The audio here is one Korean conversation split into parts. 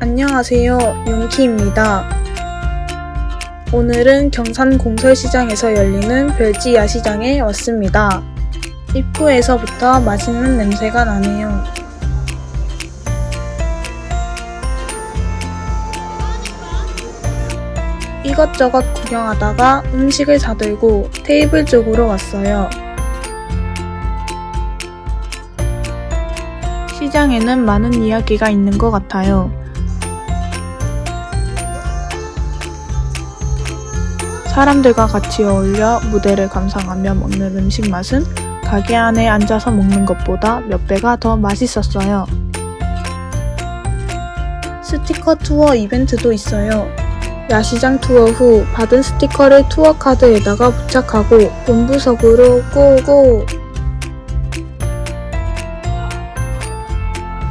안녕하세요. 윤키입니다. 오늘은 경산 공설시장에서 열리는 별지 야시장에 왔습니다. 입구에서부터 맛있는 냄새가 나네요. 이것저것 구경하다가 음식을 사들고 테이블 쪽으로 왔어요. 시장에는 많은 이야기가 있는 것 같아요. 사람들과 같이 어울려 무대를 감상하며 먹는 음식 맛은 가게 안에 앉아서 먹는 것보다 몇 배가 더 맛있었어요. 스티커 투어 이벤트도 있어요. 야시장 투어 후 받은 스티커를 투어 카드에다가 부착하고 본부석으로 고고!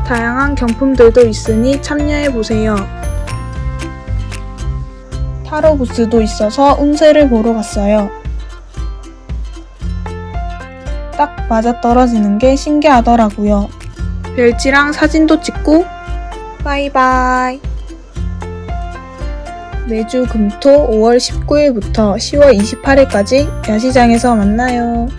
다양한 경품들도 있으니 참여해보세요. 타로 부스도 있어서 운세를 보러 갔어요. 딱 맞아 떨어지는 게 신기하더라고요. 별지랑 사진도 찍고 바이바이. 매주 금토 5월 19일부터 10월 28일까지 야시장에서 만나요.